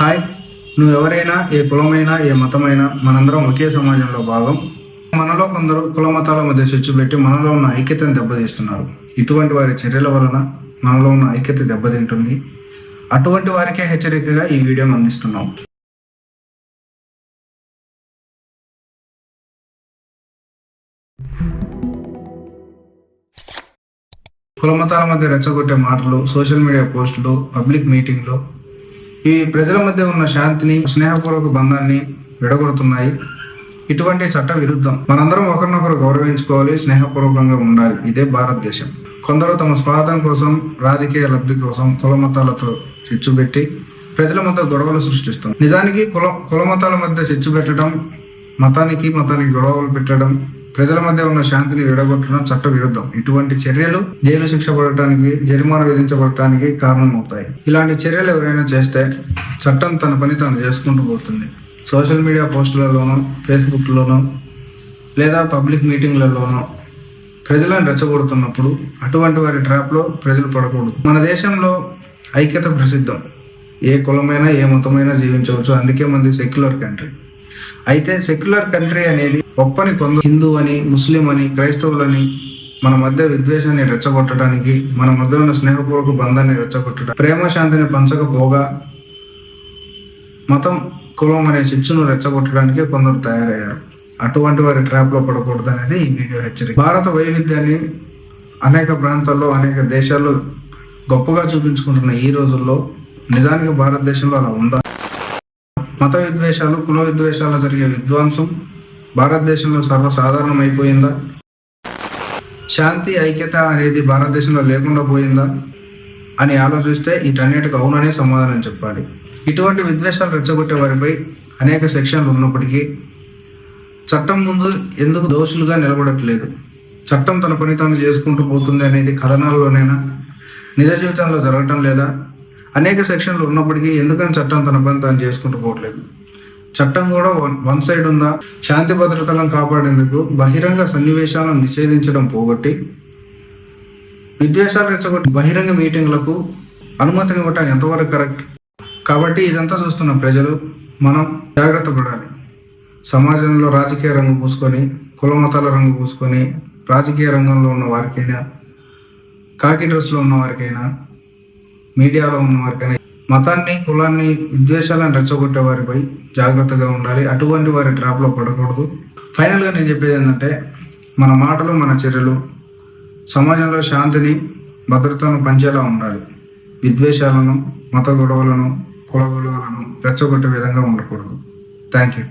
Hi. నువ్వు ఎవరైనా ఏ కులమైనా ఏ మతమైనా మనందరం ఒకే సమాజంలో భాగం. మనలో కొందరు కుల మతాల మధ్య చిచ్చు పెట్టి మనలో ఉన్న ఐక్యతను దెబ్బతీస్తున్నారు. ఇటువంటి వారి చర్యల వలన మనలో ఉన్న ఐక్యత దెబ్బతింటుంది. అటువంటి వారికే హెచ్చరికగా ఈ వీడియోను అందిస్తున్నాం. కుల మతాల మధ్య రెచ్చగొట్టే మాటలు సోషల్ మీడియా పోస్టులు పబ్లిక్ మీటింగ్లు ఇవి ప్రజల మధ్య ఉన్న శాంతిని స్నేహపూర్వక బంధాన్ని విడగొడుతున్నాయి. ఇటువంటి చట్ట విరుద్ధం. మనందరం ఒకరినొకరు గౌరవించుకోవాలి స్నేహపూర్వకంగా ఉండాలి. ఇదే భారతదేశం. కొందరు తమ స్వార్థం కోసం రాజకీయ లబ్ధి కోసం కుల మతాలతో చిచ్చు పెట్టి ప్రజల మధ్య గొడవలు సృష్టిస్తాం. నిజానికి కుల కుల మతాల మధ్య చిచ్చు పెట్టడం మతానికి మతానికి గొడవలు పెట్టడం ప్రజల మధ్య ఉన్న శాంతిని విడగొట్టడం చట్ట విరుద్ధం ఇటువంటి చర్యలు జైలు శిక్ష పడటానికి జరిమానా విధించబడటానికి కారణమవుతాయి. ఇలాంటి చర్యలు ఎవరైనా చేస్తే చట్టం తన పని తాను చేసుకుంటూ పోతుంది. సోషల్ మీడియా పోస్టులలోనూ ఫేస్బుక్లోనూ లేదా పబ్లిక్ మీటింగ్లలోనూ ప్రజలను రెచ్చగొడుతున్నప్పుడు అటువంటి వారి ట్రాప్లో ప్రజలు పడకూడదు. మన దేశంలో ఐక్యత ప్రసిద్ధం. ఏ కులమైనా ఏ మతమైనా జీవించవచ్చు. అందుకే మంది సెక్యులర్ కంట్రీ. అయితే సెక్యులర్ కంట్రీ అనేది ఒప్పని కొందరు హిందూ అని ముస్లిం అని క్రైస్తవులని మన మధ్య విద్వేషాన్ని రెచ్చగొట్టడానికి మన మధ్య ఉన్న స్నేహపూర్వక బంధాన్ని రెచ్చగొట్టడం ప్రేమ శాంతిని పంచకపోగా మతం కులం అనే శిక్షను రెచ్చగొట్టడానికి కొందరు తయారయ్యారు. అటువంటి వారి ట్రాప్లో పడకూడదు అనేది ఈ వీడియో హెచ్చరిక. భారత వైవిధ్యాన్ని అనేక ప్రాంతాల్లో అనేక దేశాల్లో గొప్పగా చూపించుకుంటున్న ఈ రోజుల్లో నిజానికి భారతదేశంలో అలా ఉందా? మత విద్వేషాలు కుల విద్వేషాలు జరిగే విధ్వంసం భారతదేశంలో సర్వసాధారణం అయిపోయిందా శాంతి ఐక్యత అనేది భారతదేశంలో లేకుండా పోయిందా? అని ఆలోచిస్తే వీటన్నిటికి అవుననే సమాధానం చెప్పాలి. ఇటువంటి విద్వేషాలు రెచ్చగొట్టే వారిపై అనేక సెక్షన్లు ఉన్నప్పటికీ చట్టం ముందు ఎందుకు దోషులుగా నిలబడట్లేదు? చట్టం తన పని తాను చేసుకుంటూ పోతుంది అనేది కథనాల్లోనైనా నిజ జీవితంలో జరగటం లేదా అనేక సెక్షన్లు ఉన్నప్పటికీ ఎందుకని చట్టం తన పని తాను చేసుకుంటూ పోవట్లేదు? చట్టం కూడా వన్ వన్ సైడ్ ఉందా? శాంతి భద్రతలను కాపాడేందుకు బహిరంగ సన్నివేశాలను నిషేధించడం పోగొట్టి విద్వేషాలు రెచ్చగొట్టి బహిరంగ మీటింగ్లకు అనుమతినివ్వటం ఎంతవరకు కరెక్ట్? కాబట్టి ఇదంతా చూస్తున్న ప్రజలు మనం జాగ్రత్త పడాలి. సమాజంలో రాజకీయ రంగు పూసుకొని కుల మతాల రంగు పూసుకొని రాజకీయ రంగంలో ఉన్న వారికైనా కాకి డ్రెస్లో ఉన్న వారికైనా మీడియాలో ఉన్న వారికైనా మతాన్ని కులాన్ని విద్వేషాలను రెచ్చగొట్టే వారిపై జాగ్రత్తగా ఉండాలి. అటువంటి వారి ట్రాప్లో పడకూడదు. ఫైనల్గా నేను చెప్పేది ఏంటంటే మన మాటలు మన చర్యలు సమాజంలో శాంతిని భద్రతను పంచేలా ఉండాలి. విద్వేషాలను మత గొడవలను కుల గొడవలను రెచ్చగొట్టే విధంగా ఉండకూడదు. Thank you